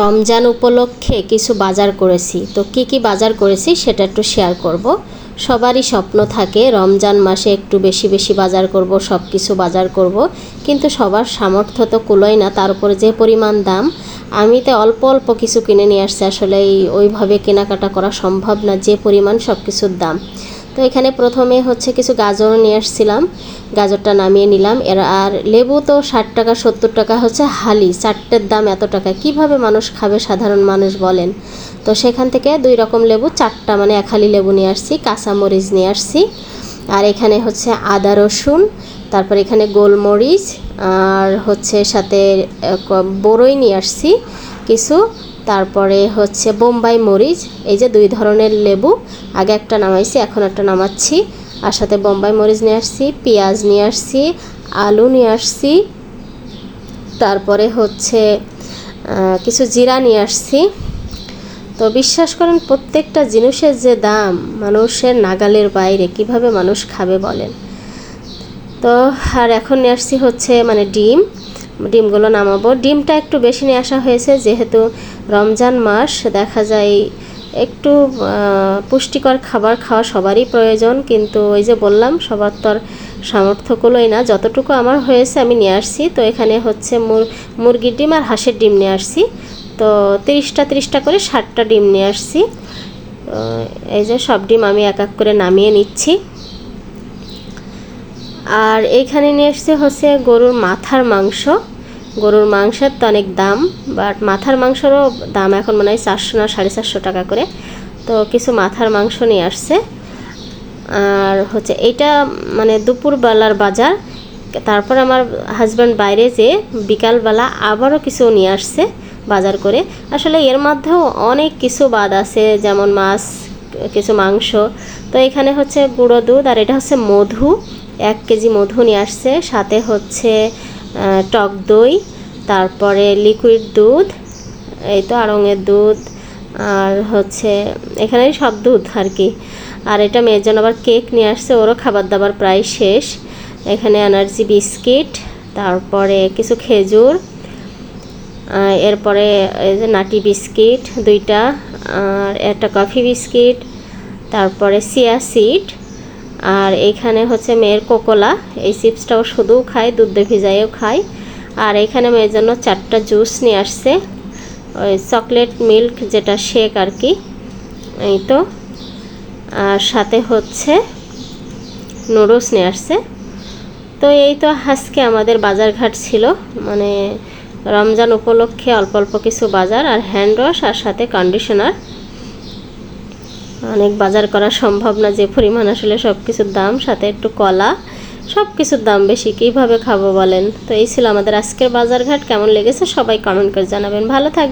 রমজান উপলক্ষে কিছু বাজার করেছি। তো কি কি বাজার করেছি সেটা একটু শেয়ার করব। সবারই স্বপ্ন থাকে, রমজান মাসে একটু বেশি বেশি বাজার করব সব কিছু বাজার করব। কিন্তু সবার সামর্থ্য তো কুলোয় না, তার উপরে যে পরিমাণ দাম, আমি তো অল্প অল্প কিছু কিনে নিয়ে আসছি। আসলে ওইভাবে কেনাকাটা করা সম্ভব না, যে পরিমাণ সব কিছুর দাম। তো এখানে প্রথমে হচ্ছে কিছু গাজর নিয়ে আসছিলাম। গাজরটা নামিয়ে নিলাম। এর আর লেবু তো ষাট টাকা, সত্তর টাকা হচ্ছে হালি। চারটের দাম এত টাকা। কীভাবে মানুষ খাবে সাধারণ মানুষ বলেন? তো সেখান থেকে দুই রকম লেবু, চারটা মানে এক হালি লেবু নিয়ে আসছি, কাঁচামরিচ নিয়ে আসছি। আর এখানে হচ্ছে আদা রসুন, তারপর এখানে গোলমরিচ, আর হচ্ছে সাথে বড়ই নিয়ে আসছি। কিছু তারপরে হচ্ছে বোম্বাই মরিচ, এই যে দুই ধরনের লেবু। আগে একটা নামাইছি, এখন একটা নামাচ্ছি। আর সাথে বোম্বাই মরিচ নিয়ে আসছি, পেঁয়াজ নিয়ে আসছি, আলু নিয়ে আসছি। তারপরে হচ্ছে কিছু জিরা নিয়ে আসছি। তো বিশ্বাস করেন, প্রত্যেকটা জিনিসের যে দাম মানুষের নাগালের বাইরে, কীভাবে মানুষ খাবে বলেন। তো আর এখন নিয়ে আসছি হচ্ছে মানে ডিম। ডিমগুলো নামাবো। ডিমটা একটু বেশি নিয়ে আসা হয়েছে, যেহেতু রমজান মাস, দেখা যায় একটু পুষ্টিকর খাবার খাওয়া সবারই প্রয়োজন, কিন্তু ওই যে বললাম, সবার তো আর সামর্থ্যগুলোই না। যতটুকু আমার হয়েছে আমি নিয়ে আসছি। তো এখানে হচ্ছে মুর, মুরগির ডিম আর হাঁসের ডিম নিয়ে আসছি। তো তিরিশটা তিরিশটা করে ষাটটা ডিম নিয়ে আসছি। এই যে সব ডিম আমি এক এক করে নামিয়ে নিচ্ছি। আর এইখানে নিয়ে এসছে হচ্ছে গরুর মাথার মাংস। গরুর মাংসের তো অনেক দাম বাট মাথার মাংসেরও দাম এখন মনে হয় চারশো না সাড়ে চারশো টাকা করে। তো কিছু মাথার মাংস নিয়ে আসছে। আর হচ্ছে এইটা মানে দুপুরবেলার বাজার। তারপর আমার হাজব্যান্ড বাইরে যে বিকালবেলা আবারও কিছু নিয়ে আসছে বাজার করে। আসলে এর মধ্যেও অনেক কিছু বাদ আছে, যেমন মাছ, কিছু মাংস। তো এখানে হচ্ছে গুঁড়ো দুধ আর এটা হচ্ছে মধু। এক কেজি মধু নিয়ে আসছে, সাথে হচ্ছে টক দই, তারপরে লিকুইড দুধ, এই তো আড়ঙের দুধ, আর হচ্ছে, এখানে সব দুধ আর কি। আর এটা মেয়ের জন্য আবার কেক নিয়ে আসছে, ওরও খাবার দাবার প্রায় শেষ। এখানে এনার্জি বিস্কিট, তারপরে কিছু খেজুর এরপরে এই যে নাটি বিস্কিট দুইটা, আর একটা কফি বিস্কিট, তারপরে সিয়া সিড আর এইখানে হচ্ছে মেয়ের কোকোলা। এই চিপসটাও শুধু খায়, দুধ ভিজাইও খায়। আর এখানে মেয়ের জন্য চারটা জুস নিয়ে আসছে। ওই চকলেট মিল্ক যেটা শেক আর কি। এই তো। আর সাথে হচ্ছে নুডলস নিয়ে আসছে। তো এই তো আজকে আমাদের বাজারঘাট ছিল। মানে রমজান উপলক্ষে অল্প অল্প কিছু বাজার আর হ্যান্ড ওয়াশ আর সাথে কন্ডিশনার। অনেক বাজার করা সম্ভব না, যে পরিমাণ আসলে সব কিছুর দাম, সাথে একটু কলা সব কিছুর দাম বেশি, কীভাবে খাব বলেন? তো এই ছিল আমাদের আজকের বাজারঘাট, কেমন লেগেছে সবাই কমেন্ট করে জানাবেন। ভালো থাকবেন।